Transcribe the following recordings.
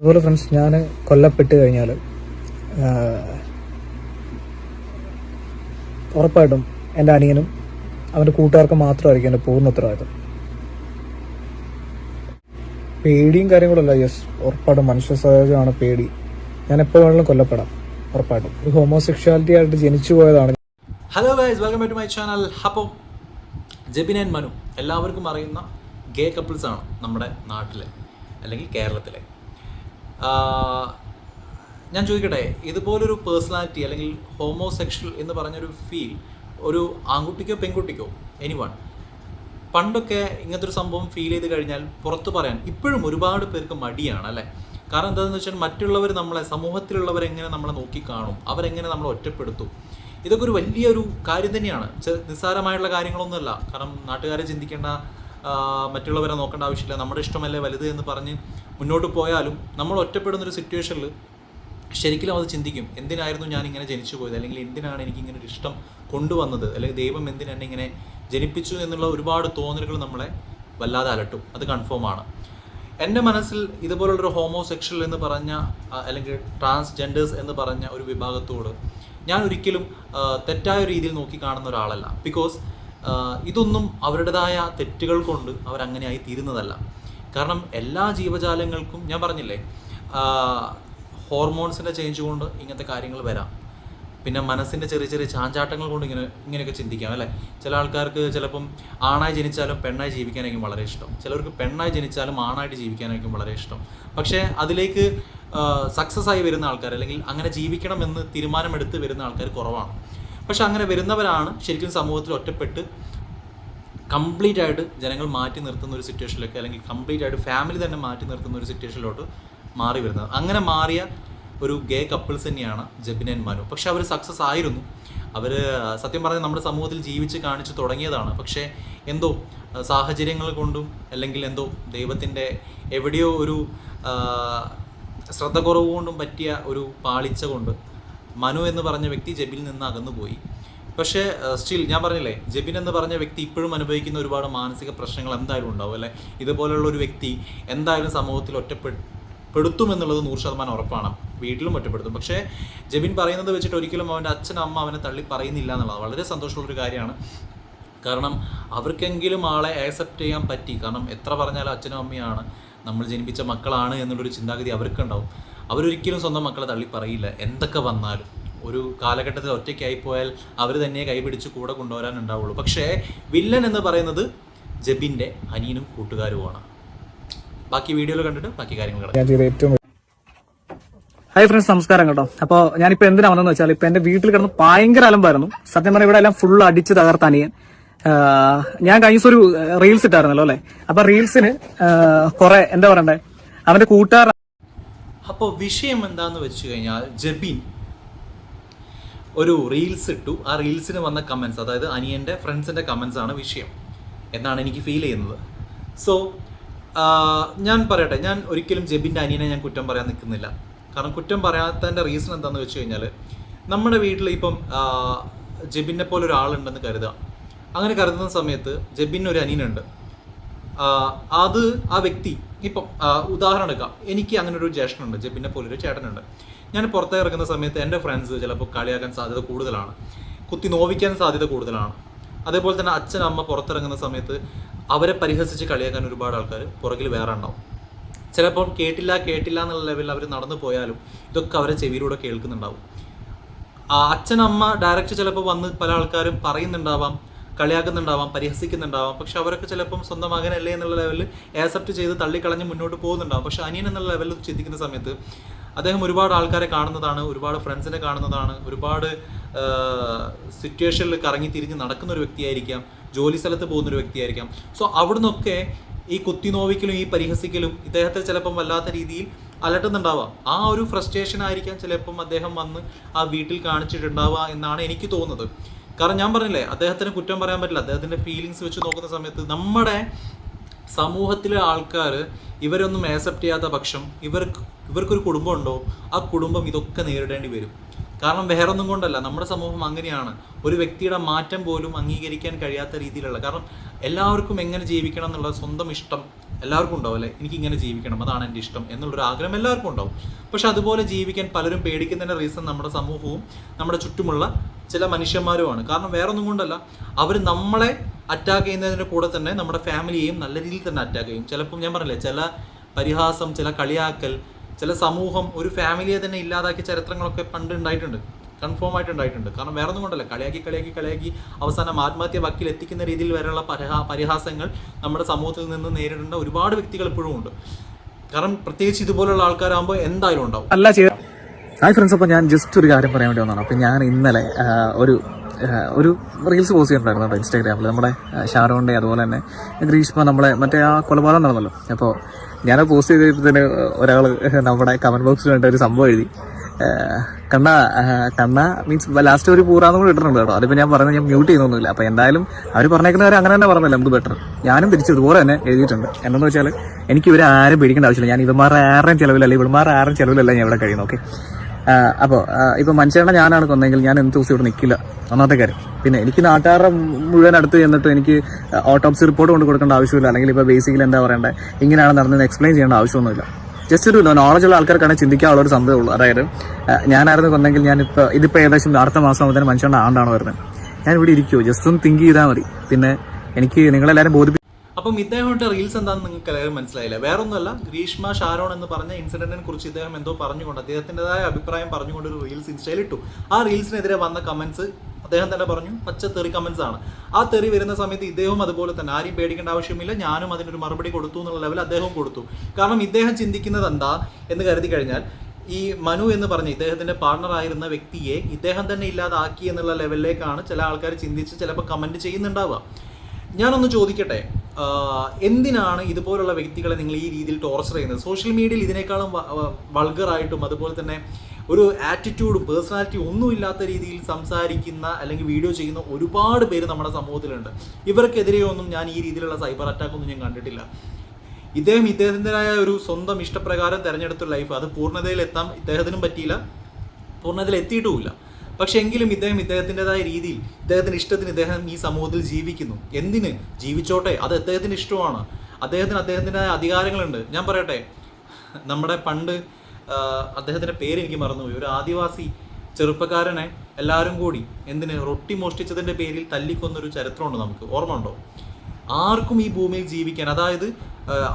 അതുപോലെ ഫ്രണ്ട്സ് ഞാൻ കൊല്ലപ്പെട്ട് കഴിഞ്ഞാൽ ഉറപ്പായിട്ടും എന്റെ അനിയനും അവന്റെ കൂട്ടുകാർക്കും മാത്രമായിരിക്കും എന്റെ പൂർണ ഉത്തരവാദിത്തം പേടിയും കാര്യങ്ങളല്ല യെസ് ഉറപ്പായിട്ടും മനുഷ്യ സഹജമാണ് പേടി. ഞാൻ എപ്പോൾ വേണമെങ്കിലും കൊല്ലപ്പെടാം ഉറപ്പായിട്ടും. ഒരു ഹോമോസെക്ഷാലിറ്റി ആയിട്ട് ജനിച്ചു പോയതാണ്. Hello guys welcome to my channel അപ്പോൾ ജബിൻ ആൻഡ് മനു എല്ലാവർക്കും അറിയുന്ന ഗേ കപ്പിൾസ് ആണ് നമ്മുടെ നാട്ടിലെ അല്ലെങ്കിൽ കേരളത്തിലെ. ഞാൻ ചോദിക്കട്ടെ ഇതുപോലൊരു പേഴ്സണാലിറ്റി അല്ലെങ്കിൽ ഹോമോസെക്ഷൽ എന്ന് പറഞ്ഞൊരു ഫീൽ ഒരു ആൺകുട്ടിക്കോ പെൺകുട്ടിക്കോ എനി വൺ പണ്ടൊക്കെ ഇങ്ങനത്തെ ഒരു സംഭവം ഫീൽ ചെയ്ത് കഴിഞ്ഞാൽ പുറത്ത് പറയാൻ ഇപ്പോഴും ഒരുപാട് പേർക്ക് മടിയാണ് അല്ലേ? കാരണം എന്താണെന്ന് വെച്ചാൽ മറ്റുള്ളവർ നമ്മളെ സമൂഹത്തിലുള്ളവർ എങ്ങനെ നമ്മളെ നോക്കിക്കാണും അവരെങ്ങനെ നമ്മളെ ഒറ്റപ്പെടുത്തും? ഇതൊക്കെ ഒരു വലിയൊരു കാര്യം തന്നെയാണ്. നിസ്സാരമായുള്ള കാര്യങ്ങളൊന്നുമല്ല. കാരണം നാട്ടുകാരെ ചിന്തിക്കേണ്ട മറ്റുള്ളവരെ നോക്കേണ്ട ആവശ്യമില്ല. നമ്മുടെ ഇഷ്ടമല്ലേ വലുത് എന്ന് പറഞ്ഞ് മുന്നോട്ട് പോയാലും നമ്മൾ ഒറ്റപ്പെടുന്ന ഒരു സിറ്റുവേഷനിൽ ശരിക്കും അത് ചിന്തിക്കും. എന്തിനായിരുന്നു ഞാൻ ഇങ്ങനെ ജനിച്ചു പോയത്? അല്ലെങ്കിൽ എന്തിനാണ് എനിക്ക് ഇങ്ങനെ ഒരു ഇഷ്ടം കൊണ്ടുവന്നത്? അല്ലെങ്കിൽ ദൈവം എന്തിനാണ് ഇങ്ങനെ ജനിപ്പിച്ചു എന്നുള്ള ഒരുപാട് തോന്നലുകൾ നമ്മളെ വല്ലാതെ അലട്ടും. അത് കൺഫേം ആണ്. എന്റെ മനസ്സിൽ ഇതുപോലുള്ളൊരു ഹോമോസെക്ഷൽ എന്ന് പറഞ്ഞ അല്ലെങ്കിൽ ട്രാൻസ്ജെൻഡേഴ്സ് എന്ന് പറഞ്ഞ ഒരു വിഭാഗത്തോട് ഞാൻ ഒരിക്കലും തെറ്റായ രീതിയിൽ നോക്കി കാണുന്ന ഒരാളല്ല. ബിക്കോസ് ഇതൊന്നും അവരുടേതായ തെറ്റുകൾ കൊണ്ട് അവരങ്ങനെ ആയി തീരുന്നതല്ല. കാരണം എല്ലാ ജീവജാലങ്ങൾക്കും ഞാൻ പറഞ്ഞില്ലേ ഹോർമോൺസിന്റെ ചേഞ്ച് കൊണ്ട് ഇങ്ങനത്തെ കാര്യങ്ങൾ വരാം. പിന്നെ മനസ്സിന്റെ ചെറിയ ചെറിയ ചാഞ്ചാട്ടങ്ങൾ കൊണ്ട് ഇങ്ങനെ ഇങ്ങനെയൊക്കെ ചിന്തിക്കാം അല്ലേ? ചില ആൾക്കാർക്ക് ചിലപ്പം ആണായി ജനിച്ചാലും പെണ്ണായി ജീവിക്കാനായിരിക്കും വളരെ ഇഷ്ടം. ചിലർക്ക് പെണ്ണായി ജനിച്ചാലും ആണായിട്ട് ജീവിക്കാനായിരിക്കും വളരെ ഇഷ്ടം. പക്ഷേ അതിലേക്ക് സക്സസ് ആയി വരുന്ന ആൾക്കാർ അല്ലെങ്കിൽ അങ്ങനെ ജീവിക്കണമെന്ന് തീരുമാനമെടുത്ത് വരുന്ന ആൾക്കാർ കുറവാണ്. പക്ഷെ അങ്ങനെ വരുന്നവരാണ് ശരിക്കും സമൂഹത്തിൽ ഒറ്റപ്പെട്ട് കംപ്ലീറ്റ് ആയിട്ട് ജനങ്ങൾ മാറ്റി നിർത്തുന്ന ഒരു സിറ്റുവേഷനിലേക്ക് അല്ലെങ്കിൽ കംപ്ലീറ്റ് ആയിട്ട് ഫാമിലി തന്നെ മാറ്റി നിർത്തുന്ന ഒരു സിറ്റുവേഷനിലോട്ട് മാറി വരുന്നത്. അങ്ങനെ മാറിയ ഒരു ഗേ കപ്പിൾസ് തന്നെയാണ് മനു. പക്ഷെ അവർ സക്സസ് ആയിരുന്നു. അവർ സത്യം പറഞ്ഞാൽ നമ്മുടെ സമൂഹത്തിൽ ജീവിച്ച് കാണിച്ച് തുടങ്ങിയതാണ്. പക്ഷേ എന്തോ സാഹചര്യങ്ങൾ കൊണ്ടും അല്ലെങ്കിൽ എന്തോ ദൈവത്തിന്റെ എവിടെയോ ഒരു ശ്രദ്ധ കുറവ് കൊണ്ടും പറ്റിയ ഒരു പാളിച്ച കൊണ്ട് മനു എന്ന് പറഞ്ഞ വ്യക്തി ജെബിൽ നിന്ന് അകന്നു പോയി പക്ഷേ സ്റ്റിൽ ഞാൻ പറഞ്ഞില്ലേ ജെബിൻ എന്ന് പറഞ്ഞ വ്യക്തി ഇപ്പോഴും അനുഭവിക്കുന്ന ഒരുപാട് മാനസിക പ്രശ്നങ്ങൾ എന്തായാലും ഉണ്ടാവും അല്ലേ? ഇതുപോലുള്ള ഒരു വ്യക്തി എന്തായാലും സമൂഹത്തിൽ ഒറ്റപ്പെടുത്തും എന്നുള്ളത് നൂറ് ശതമാനം ഉറപ്പാണ്. വീട്ടിലും ഒറ്റപ്പെടുത്തും. പക്ഷേ ജെബിൻ പറയുന്നത് വെച്ചിട്ട് ഒരിക്കലും അവന്റെ അച്ഛൻ അമ്മ അവനെ തള്ളി പറയുന്നില്ല എന്നുള്ളത് വളരെ സന്തോഷമുള്ളൊരു കാര്യമാണ്. കാരണം അവർക്കെങ്കിലും ആളെ ആക്സെപ്റ്റ് ചെയ്യാൻ പറ്റി. കാരണം എത്ര പറഞ്ഞാലും അച്ഛനും അമ്മയാണ് നമ്മൾ ജനിപ്പിച്ച മക്കളാണ് എന്നുള്ളൊരു ചിന്താഗതി അവർക്കുണ്ടാവും. അവരൊരിക്കലും സ്വന്തം മക്കളെ തള്ളി പറയില്ല. എന്തൊക്കെ വന്നാലും. ഒരു കാലഘട്ടത്തിൽ ഒറ്റയ്ക്കായി പോയാൽ അവർ തന്നെ കൈപിടിച്ച് കൂടെ കൊണ്ടുവരാൻ ഉണ്ടാവുള്ളൂ പക്ഷേ വില്ലൻ എന്ന് പറയുന്നത് ജബിന്റെ അനിയനും കൂട്ടുകാരുമാണ്. ബാക്കി വീഡിയോയിൽ കണ്ടിട്ട് ബാക്കി കാര്യങ്ങൾ ഹായ് ഫ്രണ്ട്സ് നമസ്കാരം കേട്ടോ. അപ്പോൾ ഞാനിപ്പോ എന്തിനാ വന്നതെന്ന് വെച്ചാൽ ഇപ്പൊ എന്റെ വീട്ടിൽ കിടന്ന് ഭയങ്കര അലമ്പായിരുന്നു. സത്യം പറഞ്ഞാൽ ഇവിടെ എല്ലാം ഫുൾ അടിച്ച് തകർത്താനിയൻ ഞാൻ കഴിഞ്ഞ ദിവസം ഒരു റീൽസ് ഇട്ടായിരുന്നല്ലോ അല്ലെ? അപ്പൊ റീൽസിന് കുറെ എന്താ പറയണ്ടേ? അവന്റെ കൂട്ടുകാർ അപ്പോൾ വിഷയം എന്താണെന്ന് വെച്ച് കഴിഞ്ഞാൽ ജബിൻ ഒരു റീൽസ് ഇട്ടു. ആ റീൽസിന് വന്ന കമൻസ് അതായത് അനിയന്റെ ഫ്രണ്ട്സിന്റെ കമൻസ് ആണ് വിഷയം. എന്നാണ് എനിക്ക് ഫീൽ ചെയ്യുന്നത്. സോ ഞാൻ പറയട്ടെ ഞാൻ ഒരിക്കലും ജബിന്റെ അനിയനെ ഞാൻ കുറ്റം പറയാൻ നിൽക്കുന്നില്ല. കാരണം കുറ്റം പറയാത്തതിന്റെ റീസൺ എന്താണെന്ന് വെച്ച് കഴിഞ്ഞാൽ നമ്മുടെ വീട്ടിൽ ഇപ്പം ജെബിനെ പോലെ ഒരാളുണ്ടെന്ന് കരുതുക അങ്ങനെ കരുതുന്ന സമയത്ത് ജബിന് ഒരു അനിയനുണ്ട്. അത് ആ വ്യക്തി ഇപ്പം ഉദാഹരണം എടുക്കാം. എനിക്ക് അങ്ങനെ ഒരു ജ്യേഷ്ഠനുണ്ട് ജെബിനെ പോലെ ഒരു ചേട്ടനുണ്ട്. ഞാൻ പുറത്തേക്ക് ഇറങ്ങുന്ന സമയത്ത് എന്റെ ഫ്രണ്ട്സ് ചിലപ്പോൾ കളിയാക്കാൻ സാധ്യത കൂടുതലാണ്. കുത്തി നോവിക്കാൻ സാധ്യത കൂടുതലാണ്. അതേപോലെ തന്നെ അച്ഛൻ അമ്മ പുറത്തിറങ്ങുന്ന സമയത്ത് അവരെ പരിഹസിച്ച് കളിയാക്കാൻ ഒരുപാട് ആൾക്കാർ പുറകിൽ വേറെ ഉണ്ടാവും. ചിലപ്പോൾ കേട്ടില്ല കേട്ടില്ല എന്നുള്ള ലെവലിൽ അവർ നടന്നു പോയാലും ഇതൊക്കെ അവരെ ചെവിയിലൂടെ കേൾക്കുന്നുണ്ടാവും. അമ്മ ഡയറക്റ്റ് ചിലപ്പോൾ വന്ന് പല ആൾക്കാരും പറയുന്നുണ്ടാവാം കളിയാക്കുന്നുണ്ടാവാം പരിഹസിക്കുന്നുണ്ടാവാം. പക്ഷെ അവരൊക്കെ ചിലപ്പം സ്വന്തം മകനല്ലേ എന്നുള്ള ലെവലിൽ ആക്സെപ്റ്റ് ചെയ്ത് തള്ളിക്കളഞ്ഞ് മുന്നോട്ട് പോകുന്നുണ്ടാവും. പക്ഷെ അനിയൻ എന്നുള്ള ലെവലിൽ ചിന്തിക്കുന്ന സമയത്ത് അദ്ദേഹം ഒരുപാട് ആൾക്കാരെ കാണുന്നതാണ് ഒരുപാട് ഫ്രണ്ട്സിനെ കാണുന്നതാണ് ഒരുപാട് സിറ്റുവേഷനിൽ കറങ്ങി തിരിഞ്ഞ് നടക്കുന്ന ഒരു വ്യക്തിയായിരിക്കാം ജോലി സ്ഥലത്ത് പോകുന്ന ഒരു വ്യക്തിയായിരിക്കാം. സോ അവിടുന്നൊക്കെ ഈ കുത്തിനോവിക്കലും ഈ പരിഹസിക്കലും ഇദ്ദേഹത്തെ ചിലപ്പം വല്ലാത്ത രീതിയിൽ അലട്ടുന്നുണ്ടാവാം. ആ ഒരു ഫ്രസ്ട്രേഷൻ ആയിരിക്കാം ചിലപ്പം അദ്ദേഹം വന്ന് ആ വീട്ടിൽ കാണിച്ചിട്ടുണ്ടാവുക എന്നാണ് എനിക്ക് തോന്നുന്നത്. കാരണം ഞാൻ പറഞ്ഞില്ലേ അദ്ദേഹത്തിന് കുറ്റം പറയാൻ പറ്റില്ല. അദ്ദേഹത്തിന്റെ ഫീലിങ്സ് വെച്ച് നോക്കുന്ന സമയത്ത് നമ്മുടെ സമൂഹത്തിലെ ആൾക്കാർ ഇവരൊന്നും ആക്സെപ്റ്റ് ചെയ്യാത്ത പക്ഷം ഇവർക്ക് ഇവർക്കൊരു കുടുംബമുണ്ടോ ആ കുടുംബം ഇതൊക്കെ നേരിടേണ്ടി വരും. കാരണം വേറെ ഒന്നും കൊണ്ടല്ല നമ്മുടെ സമൂഹം അങ്ങനെയാണ്. ഒരു വ്യക്തിയുടെ മാറ്റം പോലും അംഗീകരിക്കാൻ കഴിയാത്ത രീതിയിലുള്ള കാരണം എല്ലാവർക്കും എങ്ങനെ ജീവിക്കണം എന്നുള്ള സ്വന്തം ഇഷ്ടം എല്ലാവർക്കും ഉണ്ടാവും അല്ലേ? എനിക്ക് ഇങ്ങനെ ജീവിക്കണം അതാണ് എന്റെ ഇഷ്ടം എന്നുള്ളൊരു ആഗ്രഹം എല്ലാവർക്കും ഉണ്ടാവും. പക്ഷെ അതുപോലെ ജീവിക്കാൻ പലരും പേടിക്കുന്നതിന്റെ റീസൺ നമ്മുടെ സമൂഹവും നമ്മുടെ ചുറ്റുമുള്ള ചില മനുഷ്യന്മാരുമാണ്. കാരണം വേറെ ഒന്നും കൊണ്ടല്ല അവർ നമ്മളെ അറ്റാക്ക് ചെയ്യുന്നതിന്റെ കൂടെ തന്നെ നമ്മുടെ ഫാമിലിയെയും നല്ല രീതിയിൽ തന്നെ അറ്റാക്ക് ചെയ്യും. ചിലപ്പം ഞാൻ പറഞ്ഞില്ലേ ചില പരിഹാസം ചില കളിയാക്കൽ ചില സമൂഹം ഒരു ഫാമിലിയെ തന്നെ ഇല്ലാതാക്കിയ ചരിത്രങ്ങളൊക്കെ പണ്ട് ഉണ്ടായിട്ടുണ്ട്. കൺഫേം ആയിട്ട് ഉണ്ടായിട്ടുണ്ട് കാരണം വേറെ ഒന്നും കൊണ്ടല്ല. കളിയാക്കി കളിയാക്കി കളിയാക്കി അവസാനം ആത്മഹത്യ വക്കിൽ എത്തിക്കുന്ന രീതിയിൽ വരെയുള്ള പരിഹാ പരിഹാസങ്ങൾ നമ്മുടെ സമൂഹത്തിൽ നിന്ന് നേരിടേണ്ട ഒരുപാട് വ്യക്തികൾ ഇപ്പോഴും ഉണ്ട്. കാരണം പ്രത്യേകിച്ച് ഇതുപോലുള്ള ആൾക്കാരാകുമ്പോൾ എന്തായാലും ഉണ്ടാവും. അല്ല ഹായ് ഫ്രണ്ട്സ് അപ്പോൾ ഞാൻ ജസ്റ്റ് ഒരു കാര്യം പറയാൻ വേണ്ടി വന്നതാണ്. അപ്പോൾ ഞാൻ ഇന്നലെ ഒരു ഒരു റീൽസ് പോസ്റ്റ് ചെയ്തിട്ടുണ്ടായിരുന്നു കേട്ടോ ഇൻസ്റ്റാഗ്രാമിൽ നമ്മുടെ ഷാറോണ്ടെ അതുപോലെ തന്നെ ഗ്രീഷ്മ നമ്മളെ മറ്റേ ആ കൊലപാതകം നടന്നല്ലോ. അപ്പോൾ ഞാൻ പോസ്റ്റ് ചെയ്തതിന് ഒരാൾ നമ്മുടെ കമന്റ് ബോക്സിൽ വേണ്ട ഒരു സംഭവം എഴുതി. കണ്ണ കണ്ണ മീൻസ് ലാസ്റ്റ് ഒരു പൂറാന്ന് കൂടെ ഇട്ടിട്ടുണ്ട് കേട്ടോ. അതിപ്പോൾ ഞാൻ പറഞ്ഞത് ഞാൻ മ്യൂട്ട് ചെയ്യുന്നൊന്നുമില്ല. അപ്പോൾ എന്തായാലും അവർ പറഞ്ഞേക്കുന്നവർ അങ്ങനെ തന്നെ പറഞ്ഞല്ലോ നമുക്ക് ബെറ്റർ ഞാനും തിരിച്ച് ഇതുപോലെ തന്നെ എഴുതിയിട്ടുണ്ട്. എന്താണെന്ന് വെച്ചാൽ എനിക്ക് ഇവരെ ആരും പേടിക്കേണ്ട ആവശ്യമില്ല. ഞാൻ ഇവന്മാരുടെ ആരുടെയും ചിലവിലല്ല ഇവന്മാരുടെ ആരുടെയും ചിലവിലല്ല ഞാൻ ഇവിടെ കഴിയുന്നു ഓക്കെ അപ്പോൾ ഇപ്പൊ മനുഷ്യനെ ഞാനാണ് കൊന്നെങ്കിൽ ഞാൻ എന്ത് ദിവസം ഇവിടെ നിൽക്കില്ല ഒന്നാമത്തെ കാര്യം. പിന്നെ എനിക്ക് നാട്ടുകാരുടെ മുഴുവൻ അടുത്ത് ചെന്നിട്ട് എനിക്ക് ഓട്ടോപ്സി റിപ്പോർട്ട് കൊണ്ട് കൊടുക്കേണ്ട ആവശ്യമില്ല. അല്ലെങ്കിൽ ഇപ്പോൾ ബേസിക്കലി എന്താ പറയണ്ടേ? ഇങ്ങനെയാണ് നടന്നത് എക്സ്പ്ലെയിൻ ചെയ്യേണ്ട ആവശ്യമൊന്നുമില്ല. ജസ്റ്റ് ഒരു നോളജ് ഉള്ള ആൾക്കാർക്കാണ് ചിന്തിക്കാനുള്ള ഒരു സംഭവം ഉള്ളൂ. അതായത് ഞാനായിരുന്നു കൊന്നെങ്കിൽ ഞാനിപ്പോൾ ഇതിപ്പോൾ ഏകദേശം അടുത്ത മാസം ആകുമ്പോൾ മനുഷ്യന്റെ ആണ്ടാണ് വരുന്നത്. ഞാൻ ഇവിടെ ഇരിക്കുമോ ജസ്റ്റ് ഒന്ന് തിങ്ക് ചെയ്താൽ മതി. പിന്നെ എനിക്ക് നിങ്ങളെല്ലാവരും ബോധിപ്പിക്കും അപ്പം ഇദ്ദേഹത്തിന്റെ റീൽസ് എന്താണെന്ന് നിങ്ങൾക്ക് എല്ലാവരും മനസ്സിലായില്ല? വേറൊന്നുമല്ല ഗ്രീഷ്മ ഷാരോൺ എന്ന് പറഞ്ഞ ഇൻസിഡന്റിനെ കുറിച്ച് ഇദ്ദേഹം എന്തോ പറഞ്ഞുകൊണ്ട് അദ്ദേഹത്തിന്റെതായ അഭിപ്രായം പറഞ്ഞുകൊണ്ട് ഒരു റീൽസ് ഇൻസ്റ്റയിൽ ഇട്ടു. ആ റീൽസിനെതിരെ വന്ന കമന്റ്സ് അദ്ദേഹം തന്നെ പറഞ്ഞു പച്ച തെറി കമന്റ്സ് ആണ്. ആ തെറി വരുന്ന സമയത്ത് ഇദ്ദേഹവും അതുപോലെ തന്നെ. ആരെയും പേടിക്കേണ്ട ആവശ്യമില്ല ഞാനും അതിനൊരു മറുപടി കൊടുത്തു എന്നുള്ള ലെവൽ അദ്ദേഹം കൊടുത്തു. കാരണം ഇദ്ദേഹം ചിന്തിക്കുന്നത് എന്താ എന്ന് കരുതി കഴിഞ്ഞാൽ ഈ മനു എന്ന് പറഞ്ഞ ഇദ്ദേഹത്തിന്റെ പാർട്ണർ ആയിരുന്ന വ്യക്തിയെ ഇദ്ദേഹം തന്നെ ഇല്ലാതാക്കി എന്നുള്ള ലെവലിലേക്കാണ് ചില ആൾക്കാർ ചിന്തിച്ച് ചിലപ്പോൾ കമന്റ് ചെയ്യുന്നുണ്ടാവുക. ഞാനൊന്ന് ചോദിക്കട്ടെ എന്തിനാണ് ഇതുപോലുള്ള വ്യക്തികളെ നിങ്ങൾ ഈ രീതിയിൽ ടോർച്ചർ ചെയ്യുന്നത്? സോഷ്യൽ മീഡിയയിൽ ഇതിനേക്കാളും വൾഗറായിട്ടും അതുപോലെ തന്നെ ഒരു ആറ്റിറ്റ്യൂഡും പേഴ്സണാലിറ്റി ഒന്നും ഇല്ലാത്ത രീതിയിൽ സംസാരിക്കുന്ന അല്ലെങ്കിൽ വീഡിയോ ചെയ്യുന്ന ഒരുപാട് പേര് നമ്മുടെ സമൂഹത്തിലുണ്ട്. ഇവർക്കെതിരെയൊന്നും ഞാൻ ഈ രീതിയിലുള്ള സൈബർ അറ്റാക്ക് ഒന്നും ഞാൻ കണ്ടിട്ടില്ല. ഇദ്ദേഹം ഇദ്ദേഹത്തിന്റെതായ ഒരു സ്വന്തം ഇഷ്ടപ്രകാരം തിരഞ്ഞെടുത്ത ലൈഫ് അത് പൂർണതയിൽ എത്താൻ ഇദ്ദേഹത്തിനും പറ്റിയില്ല. പൂർണതയിൽ എത്തിയിട്ടുമില്ല. പക്ഷെ എങ്കിലും ഇദ്ദേഹം ഇദ്ദേഹത്തിന്റെതായ രീതിയിൽ ഇദ്ദേഹത്തിന്റെ ഇഷ്ടത്തിന് ഇദ്ദേഹം ഈ സമൂഹത്തിൽ ജീവിക്കുന്നു. എന്തിന്? ജീവിച്ചോട്ടെ. അത് അദ്ദേഹത്തിന് ഇഷ്ടമാണ്. അദ്ദേഹത്തിന് അദ്ദേഹത്തിന്റെതായ അധികാരങ്ങളുണ്ട്. ഞാൻ പറയട്ടെ നമ്മുടെ പണ്ട് അദ്ദേഹത്തിന്റെ പേര് എനിക്ക് മറന്നുപോയി. ഒരു ആദിവാസി ചെറുപ്പക്കാരനെ എല്ലാവരും കൂടി എന്തിന്? റൊട്ടി മോഷ്ടിച്ചതിന്റെ പേരിൽ തല്ലിക്കൊന്നൊരു ചരിത്രമുണ്ട് നമുക്ക്. ഓർമ്മ ഉണ്ടോ ആർക്കും ഈ ഭൂമിയിൽ ജീവിക്കാൻ അതായത്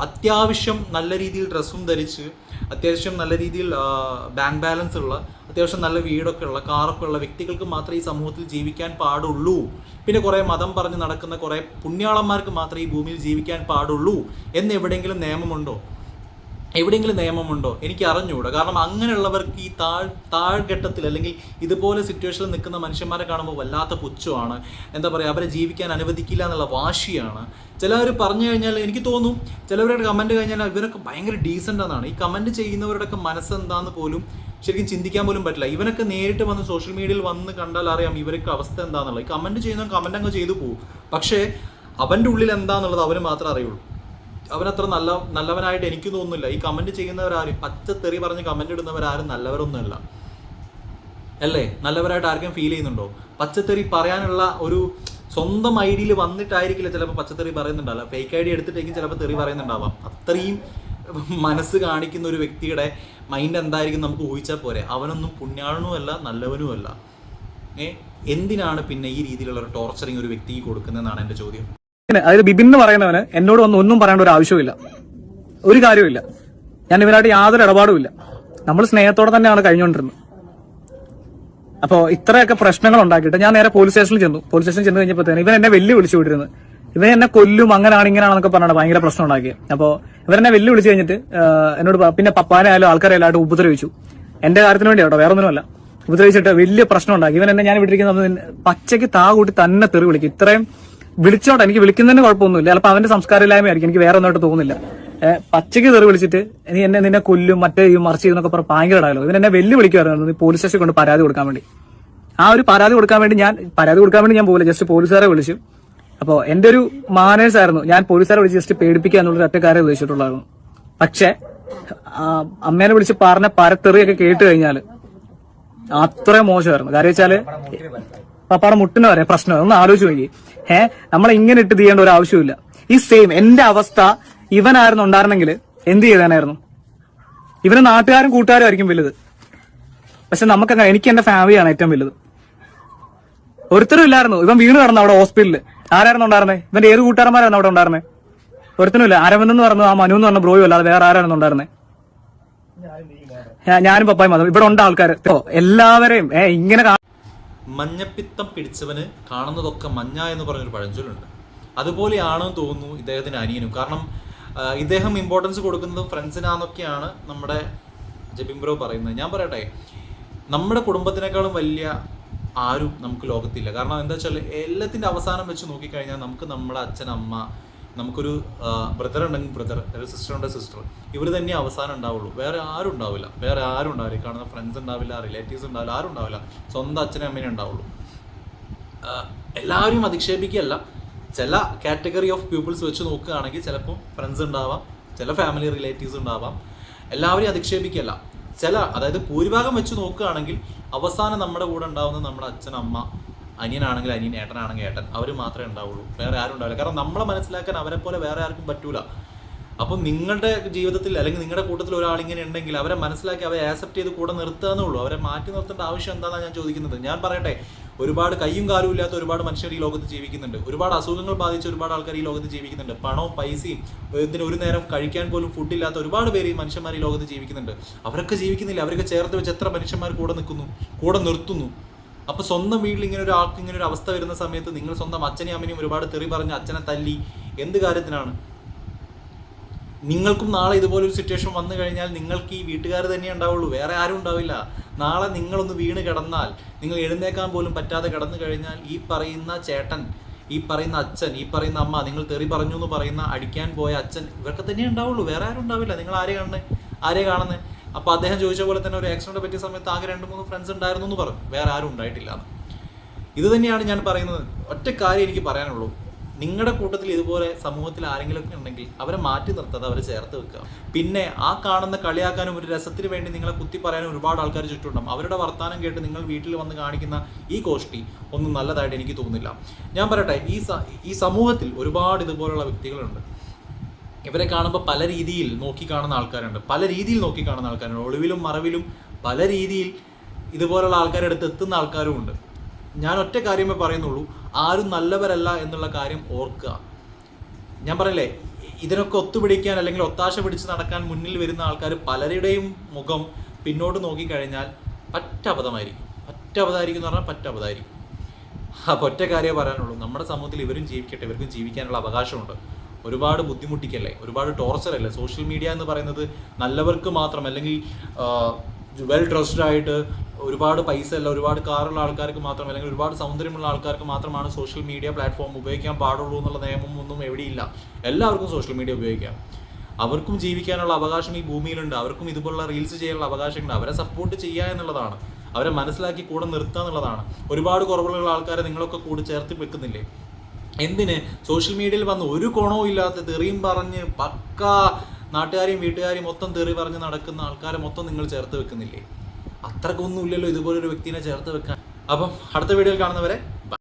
അത്യാവശ്യം നല്ല രീതിയിൽ ഡ്രസ്സും ധരിച്ച് അത്യാവശ്യം നല്ല രീതിയിൽ ബാങ്ക് ബാലൻസ് ഉള്ള അത്യാവശ്യം നല്ല വീടൊക്കെ ഉള്ള കാറൊക്കെ ഉള്ള വ്യക്തികൾക്ക് മാത്രമേ ഈ സമൂഹത്തിൽ ജീവിക്കാൻ പാടുള്ളൂ. പിന്നെ കുറേ മതം പറഞ്ഞ് നടക്കുന്ന കുറേ പുണ്യാളന്മാർക്ക് മാത്രമേ ഈ ഭൂമിയിൽ ജീവിക്കാൻ പാടുള്ളൂ. എന്ന് എവിടെയെങ്കിലും നിയമമുണ്ടോ? എവിടെയെങ്കിലും നിയമമുണ്ടോ? എനിക്ക് അറിഞ്ഞുകൂടാ. കാരണം അങ്ങനെയുള്ളവർക്ക് ഈ താഴ് താഴ്ഘട്ടത്തിൽ അല്ലെങ്കിൽ ഇതുപോലെ സിറ്റുവേഷനിൽ നിൽക്കുന്ന മനുഷ്യന്മാരെ കാണുമ്പോൾ വല്ലാത്ത പുച്ഛമാണ്. എന്താ പറയുക അവരെ ജീവിക്കാൻ അനുവദിക്കില്ല എന്നുള്ള വാശിയാണ്. ചിലവർ പറഞ്ഞു കഴിഞ്ഞാൽ എനിക്ക് തോന്നും ചിലവരുടെ കമന്റ് കഴിഞ്ഞാൽ ഇവരൊക്കെ ഭയങ്കര ഡീസന്റ് എന്നാണ് ഈ കമന്റ് ചെയ്യുന്നവരുടെയൊക്കെ മനസ്സെന്താന്ന് പോലും ശരിക്കും ചിന്തിക്കാൻ പോലും പറ്റില്ല. ഇവനൊക്കെ നേരിട്ട് വന്ന് സോഷ്യൽ മീഡിയയിൽ വന്ന് കണ്ടാൽ അറിയാം ഇവരൊക്കെ അവസ്ഥ എന്താണെന്നുള്ളത്. ഈ കമന്റ് ചെയ്യുന്നവൻ കമന്റ് അങ്ങ് ചെയ്തു പോകും പക്ഷേ അവന്റെ ഉള്ളിൽ എന്താണെന്നുള്ളത് അവന് മാത്രമേ അറിയുള്ളൂ. അവനത്ര നല്ല നല്ലവനായിട്ട് എനിക്ക് തോന്നുന്നില്ല. ഈ കമന്റ് ചെയ്യുന്നവരാരും പച്ചത്തെറി പറഞ്ഞ് കമന്റ് ഇടുന്നവരാരും നല്ലവരൊന്നുമല്ല. അല്ലേ? നല്ലവരായിട്ട് ആർക്കും ഫീൽ ചെയ്യുന്നുണ്ടോ? പച്ചത്തെറി പറയാനുള്ള ഒരു സ്വന്തം ഐഡിയിൽ വന്നിട്ടായിരിക്കില്ല ചിലപ്പോൾ പച്ചത്തെറി പറയുന്നുണ്ടാവില്ല ഫേക്ക് ഐ ഡി എടുത്തിട്ടേക്കും ചിലപ്പോൾ തെറി പറയുന്നുണ്ടാവാം. അത്രയും മനസ്സ് കാണിക്കുന്ന ഒരു വ്യക്തിയുടെ മൈൻഡ് എന്തായിരിക്കും നമുക്ക് ഊഹിച്ചാൽ പോരെ. അവനൊന്നും പുണ്യാളനുമല്ല നല്ലവനുമല്ല. ഏ? എന്തിനാണ് പിന്നെ ഈ രീതിയിലുള്ള ടോർച്ചറിങ് ഒരു വ്യക്തിക്ക് കൊടുക്കുന്നതെന്നാണ് എന്റെ ചോദ്യം. അതായത് ബിബിൻ എന്ന് പറയുന്നവന് എന്നോട് ഒന്നും ഒന്നും പറയേണ്ട ഒരു ആവശ്യമില്ല ഒരു കാര്യമില്ല ഞാൻ ഇവനായിട്ട് യാതൊരു ഇടപാടുമില്ല നമ്മൾ സ്നേഹത്തോടെ തന്നെയാണ് കഴിഞ്ഞുകൊണ്ടിരുന്നത്. അപ്പോൾ ഇത്രയൊക്കെ പ്രശ്നങ്ങൾ ഉണ്ടാക്കിയിട്ട് ഞാൻ നേരെ പോലീസ് സ്റ്റേഷനിൽ ചെന്നു. പോലീസ് സ്റ്റേഷനിൽ ചെന്ന് കഴിഞ്ഞപ്പോഴത്തേന് ഇവൻ എന്നെ വെല്ലു വിളിച്ചു വിട്ടിരുന്നു ഇവൻ എന്നെ കൊല്ലും അങ്ങനെയാണ് ഇങ്ങനെയാണെന്നൊക്കെ പറഞ്ഞാണ് ഭയങ്കര പ്രശ്നം ഉണ്ടാക്കിയത്. അപ്പോ ഇവരെന്നെ വെല്ലു വിളിച്ചു കഴിഞ്ഞിട്ട് എന്നോട് പിന്നെ പപ്പാനെ ആയാലും ആൾക്കാരെ എല്ലാവരും ഉപദ്രവിച്ചു. എന്റെ കാര്യത്തിന് വേണ്ടി കേട്ടോ വേറെ ഒന്നുമല്ല ഉപദ്രവിച്ചിട്ട് വലിയ പ്രശ്നം ഉണ്ടാക്കി. ഇവൻ എന്നെ ഞാൻ വിട്ടിരിക്കുന്ന പച്ചയ്ക്ക് താ കൂട്ടി തന്നെ തെറി വിളിക്കും. ഇത്രയും വിളിച്ചോട്ടെ എനിക്ക് വിളിക്കുന്നതിന് കുഴപ്പമൊന്നുമില്ല. ചിലപ്പോൾ അവന്റെ സംസ്കാരമില്ലായ്മയായിരിക്കും. എനിക്ക് വേറെ ഒന്നായിട്ട് തോന്നുന്നില്ല. പച്ചയ്ക്ക് തെറി വിളിച്ചിട്ട് നീ എന്നെ നിന്നെ കൊല്ലും മറ്റേ ഈ മറിച്ച് ചെയ്യുന്നൊക്കെ പറഞ്ഞ ഭയങ്കര ഡയലോഗ് എന്നെ വെല്ലു വിളിക്കുമായിരുന്നു നീ പോലീസ് സ്റ്റേഷൻ കൊണ്ട് പരാതി കൊടുക്കാൻ വേണ്ടി. ആ ഒരു പരാതി കൊടുക്കാൻ വേണ്ടി ഞാൻ പരാതി കൊടുക്കാൻ വേണ്ടി ഞാൻ പോകില്ല ജസ്റ്റ് പോലീസുകാരെ വിളിച്ചു. അപ്പോൾ എന്റെ ഒരു മാനേഴ്സ് ആയിരുന്നു. ഞാൻ പോലീസുകാരെ വിളിച്ച് ജസ്റ്റ് പേടിപ്പിക്കുക എന്നുള്ള ഒറ്റക്കാരെ ഉദ്ദേശിച്ചിട്ടുള്ളായിരുന്നു. പക്ഷേ അമ്മേനെ വിളിച്ച് പറഞ്ഞ പരത്തെറിയൊക്കെ കേട്ട് കഴിഞ്ഞാൽ അത്ര മോശമായിരുന്നു. കാര്യം വെച്ചാൽ പപ്പാടെ മുട്ടിന് വരെ പ്രശ്നം. ഒന്ന് ആലോചിച്ച് നോക്കി. ഏഹ് നമ്മളെ ഇങ്ങനെ ഇട്ട് ചെയ്യേണ്ട ഒരു ആവശ്യമില്ല ഈ സെയിം എന്റെ അവസ്ഥ ഇവനായിരുന്നു ഉണ്ടായിരുന്നെങ്കിൽ എന്ത് ചെയ്തേനായിരുന്നു? ഇവന് നാട്ടുകാരും കൂട്ടുകാരും ആയിരിക്കും വലുത്. പക്ഷെ നമുക്കങ്ങനെ എനിക്ക് എന്റെ ഫാമിലിയാണ് ഏറ്റവും വലുത്. ഒരുത്തരും ഇല്ലായിരുന്നു. ഇവൻ വീണ് കിടന്നു അവിടെ ഹോസ്പിറ്റലിൽ ആരായിരുന്നു ഉണ്ടായിരുന്നേ? ഇവന്റെ ഏത് കൂട്ടുകാരന്മാരായിരുന്നു അവിടെ ഉണ്ടായിരുന്നേ? ഒരുത്തനും ഇല്ല. അരവിന്ദ് എന്ന് പറഞ്ഞു ആ മനു എന്ന് പറഞ്ഞ ബ്രോയും അല്ലാതെ വേറെ ആരായിരുന്നു ഉണ്ടായിരുന്നേ? ഞാനും പപ്പായും മതം ഇവിടെ ഉണ്ട് ആൾക്കാർ എല്ലാവരെയും ഇങ്ങനെ മഞ്ഞപ്പിത്തം പിടിച്ചവന് കാണുന്നതൊക്കെ മഞ്ഞ എന്ന് പറഞ്ഞൊരു പഴഞ്ചൊല്ലുണ്ട്. അതുപോലെയാണെന്ന് തോന്നുന്നു ഇദ്ദേഹത്തിന് അനിയനും. കാരണം ഇദ്ദേഹം ഇമ്പോർട്ടൻസ് കൊടുക്കുന്നത് ഫ്രണ്ട്സിനാന്നൊക്കെയാണ് നമ്മുടെ ജബിൻ ബ്രോ പറയുന്നത്. ഞാൻ പറയട്ടെ നമ്മുടെ കുടുംബത്തിനേക്കാളും വലിയ ആരും നമുക്ക് ലോകത്തില്ല. കാരണം എന്താ വെച്ചാൽ എല്ലാത്തിന്റെ അവസാനം വെച്ച് നോക്കിക്കഴിഞ്ഞാൽ നമുക്ക് നമ്മുടെ അച്ഛൻ അമ്മ നമുക്കൊരു ബ്രദർ ഉണ്ടെങ്കിൽ ബ്രദർ ഒരു സിസ്റ്റർ ഉണ്ടെങ്കിൽ സിസ്റ്റർ ഇവർ തന്നെ അവസാനം ഉണ്ടാവുള്ളൂ. വേറെ ആരും ഉണ്ടാവില്ല. വേറെ ആരും ഉണ്ടാവില്ല. കാണുന്ന ഫ്രണ്ട്സ് ഉണ്ടാവില്ല റിലേറ്റീവ്സ് ഉണ്ടാവില്ല ആരും ഉണ്ടാവില്ല. സ്വന്തം അച്ഛനും അമ്മേനെ ഉണ്ടാവുള്ളൂ. എല്ലാവരും അധിക്ഷേപിക്കുകയല്ല. ചില കാറ്റഗറി ഓഫ് പീപ്പിൾസ് വെച്ച് നോക്കുകയാണെങ്കിൽ ചിലപ്പോൾ ഫ്രണ്ട്സ് ഉണ്ടാവാം ചില ഫാമിലി റിലേറ്റീവ്സ് ഉണ്ടാവാം. എല്ലാവരെയും അധിക്ഷേപിക്കുകയല്ല. ചില അതായത് ഭൂരിഭാഗം വെച്ച് നോക്കുകയാണെങ്കിൽ അവസാനം നമ്മുടെ കൂടെ ഉണ്ടാവുന്നത് നമ്മുടെ അച്ഛൻ അമ്മ അനിയനാണെങ്കിൽ അനിയൻ ഏട്ടനാണെങ്കിൽ ഏട്ടൻ. അവർ മാത്രമേ ഉണ്ടാവുള്ളൂ. വേറെ ആരും ഉണ്ടാവില്ല. കാരണം നമ്മളെ മനസ്സിലാക്കാൻ അവരെ പോലെ വേറെ ആർക്കും പറ്റൂല. അപ്പം നിങ്ങളുടെ ജീവിതത്തിൽ അല്ലെങ്കിൽ നിങ്ങളുടെ കൂട്ടത്തിൽ ഒരാൾ ഇങ്ങനെ ഉണ്ടെങ്കിൽ അവരെ മനസ്സിലാക്കി അവരെ ആക്സെപ്റ്റ് ചെയ്ത് കൂടെ നിർത്തുകയെന്നേ ഉള്ളൂ. അവരെ മാറ്റി നിർത്തേണ്ട ആവശ്യം എന്താണെന്നാണ് ഞാൻ ചോദിക്കുന്നത്. ഞാൻ പറയട്ടെ ഒരുപാട് കൈയും കാലും ഇല്ലാത്ത ഒരുപാട് മനുഷ്യർ ഈ ലോകത്ത് ജീവിക്കുന്നുണ്ട്. ഒരുപാട് അസുഖങ്ങൾ ബാധിച്ച ഒരുപാട് ആൾക്കാർ ഈ ലോകത്ത് ജീവിക്കുന്നുണ്ട്. പണവും പൈസയും ഇതിന് ഒരു നേരം കഴിക്കാൻ പോലും ഫുഡ് ഇല്ലാത്ത ഒരുപാട് പേര് ഈ മനുഷ്യന്മാർ ഈ ലോകത്ത് ജീവിക്കുന്നുണ്ട്. അവരൊക്കെ ജീവിക്കുന്നില്ല. അവരൊക്കെ ചേർത്ത് വെച്ച് എത്ര മനുഷ്യന്മാർ കൂടെ നിൽക്കുന്നു കൂടെ നിർത്തുന്നു. അപ്പൊ സ്വന്തം വീട്ടിൽ ഇങ്ങനെ ഒരാൾക്ക് ഇങ്ങനെ ഒരു അവസ്ഥ വരുന്ന സമയത്ത് നിങ്ങൾ സ്വന്തം അച്ഛനെയും അമ്മനെയും ഒരുപാട് തെറി പറഞ്ഞ് അച്ഛനെ തല്ലി എന്ത് കാര്യത്തിനാണ്? നിങ്ങൾക്കും നാളെ ഇതുപോലൊരു സിറ്റുവേഷൻ വന്നു കഴിഞ്ഞാൽ നിങ്ങൾക്ക് ഈ വീട്ടുകാർ തന്നെ ഉണ്ടാവുള്ളൂ. വേറെ ആരും ഉണ്ടാവില്ല. നാളെ നിങ്ങളൊന്ന് വീണ് കിടന്നാൽ നിങ്ങൾ എഴുന്നേക്കാൻ പോലും പറ്റാതെ കിടന്നു കഴിഞ്ഞാൽ ഈ പറയുന്ന ചേട്ടൻ ഈ പറയുന്ന അച്ഛൻ ഈ പറയുന്ന അമ്മ നിങ്ങൾ തെറി പറഞ്ഞു എന്ന് പറയുന്ന അടിക്കാൻ പോയ അച്ഛൻ ഇവർക്ക് തന്നെ ഉണ്ടാവുള്ളൂ. വേറെ ആരും ഉണ്ടാവില്ല. നിങ്ങൾ ആരെ കാണുന്നത് ആരെ കാണുന്നത് അപ്പൊ അദ്ദേഹം ചോദിച്ച പോലെ തന്നെ ഒരു ആക്സിഡന്റ് പറ്റിയ സമയത്ത് ആകെ രണ്ട് മൂന്ന് ഫ്രണ്ട്സ് ഉണ്ടായിരുന്നു എന്ന് പറഞ്ഞു. വേറെ ആരും ഉണ്ടായിട്ടില്ല. ഇത് തന്നെയാണ് ഞാൻ പറയുന്നത്. ഒറ്റ കാര്യം എനിക്ക് പറയാനുള്ളൂ. നിങ്ങളുടെ കൂട്ടത്തിൽ ഇതുപോലെ സമൂഹത്തിൽ ആരെങ്കിലുമൊക്കെ ഉണ്ടെങ്കിൽ അവരെ മാറ്റി നിർത്താതെ അവരെ ചേർത്ത് വെക്കുക. പിന്നെ ആ കാണുന്ന കളിയാക്കാനും ഒരു രസത്തിന് വേണ്ടി നിങ്ങളെ കുത്തി പറയാനും ഒരുപാട് ആൾക്കാർ ചുറ്റുണ്ടാവും. അവരുടെ വർത്തമാനം കേട്ട് നിങ്ങൾ വീട്ടിൽ വന്ന് കാണിക്കുന്ന ഈ കോഷ്ടി ഒന്നും നല്ലതായിട്ട് എനിക്ക് തോന്നുന്നില്ല. ഞാൻ പറയട്ടെ ഈ ഈ സമൂഹത്തിൽ ഒരുപാട് ഇതുപോലുള്ള വ്യക്തികളുണ്ട്. ഇവരെ കാണുമ്പോൾ പല രീതിയിൽ നോക്കി കാണുന്ന ആൾക്കാരുണ്ട്. പല രീതിയിൽ നോക്കി കാണുന്ന ആൾക്കാരുണ്ട്. ഒളിവിലും മറവിലും പല രീതിയിൽ ഇതുപോലുള്ള ആൾക്കാരുടെ അടുത്ത് എത്തുന്ന ആൾക്കാരും ഉണ്ട്. ഞാൻ ഒറ്റ കാര്യമേ പറയുന്നുള്ളൂ. ആരും നല്ലവരല്ല എന്നുള്ള കാര്യം ഓർക്കുക. ഞാൻ പറയല്ലേ ഇതിനൊക്കെ ഒത്തുപിടിക്കാൻ അല്ലെങ്കിൽ ഒത്താശ പിടിച്ച് നടക്കാൻ മുന്നിൽ വരുന്ന ആൾക്കാർ പലരുടെയും മുഖം പിന്നോട്ട് നോക്കിക്കഴിഞ്ഞാൽ പറ്റബദ്ധമായിരിക്കും പറ്റബദ്ധമായിരിക്കും എന്ന് പറഞ്ഞാൽ പറ്റബദ്ധമായിരിക്കും അപ്പോൾ ഒറ്റ കാര്യമേ പറയാനുള്ളൂ. നമ്മുടെ സമൂഹത്തിൽ ഇവരും ജീവിക്കട്ടെ. ഇവർക്കും ജീവിക്കാനുള്ള അവകാശമുണ്ട്. ഒരുപാട് ബുദ്ധിമുട്ടിക്കല്ലേ? ഒരുപാട് ടോർച്ചർ അല്ലേ? സോഷ്യൽ മീഡിയ എന്ന് പറയുന്നത് നല്ലവർക്ക് മാത്രം അല്ലെങ്കിൽ വെൽ ഡ്രസ്ഡ് ആയിട്ട് ഒരുപാട് പൈസ അല്ല ഒരുപാട് കാറുള്ള ആൾക്കാർക്ക് മാത്രം അല്ലെങ്കിൽ ഒരുപാട് സൗന്ദര്യമുള്ള ആൾക്കാർക്ക് മാത്രമാണ് സോഷ്യൽ മീഡിയ പ്ലാറ്റ്ഫോം ഉപയോഗിക്കാൻ പാടുള്ളൂ എന്നുള്ള നിയമം ഒന്നും എവിടെയില്ല. എല്ലാവർക്കും സോഷ്യൽ മീഡിയ ഉപയോഗിക്കാം. അവർക്കും ജീവിക്കാനുള്ള അവകാശം ഈ ഭൂമിയിലുണ്ട്. അവർക്കും ഇതുപോലുള്ള റീൽസ് ചെയ്യാനുള്ള അവകാശമുണ്ട്. അവരെ സപ്പോർട്ട് ചെയ്യുക എന്നുള്ളതാണ്. അവരെ മനസ്സിലാക്കി കൂടെ നിർത്തുക എന്നുള്ളതാണ്. ഒരുപാട് കുറവുള്ള ആൾക്കാരെ നിങ്ങളൊക്കെ കൂടെ ചേർത്ത് വെക്കുന്നില്ലേ? എന്തിന്? സോഷ്യൽ മീഡിയയിൽ വന്ന് ഒരു കോണവും ഇല്ലാത്ത തെറിയും പറഞ്ഞ് പക്ക നാട്ടുകാരെയും വീട്ടുകാരെയും മൊത്തം തെറി പറഞ്ഞ് നടക്കുന്ന ആൾക്കാരെ മൊത്തം നിങ്ങൾ ചേർത്ത് വെക്കുന്നില്ലേ? അത്രക്കൊന്നും ഇല്ലല്ലോ ഇതുപോലൊരു വ്യക്തിനെ ചേർത്ത് വെക്കാൻ. അപ്പം അടുത്ത വീഡിയോയിൽ കാണുന്നവരെ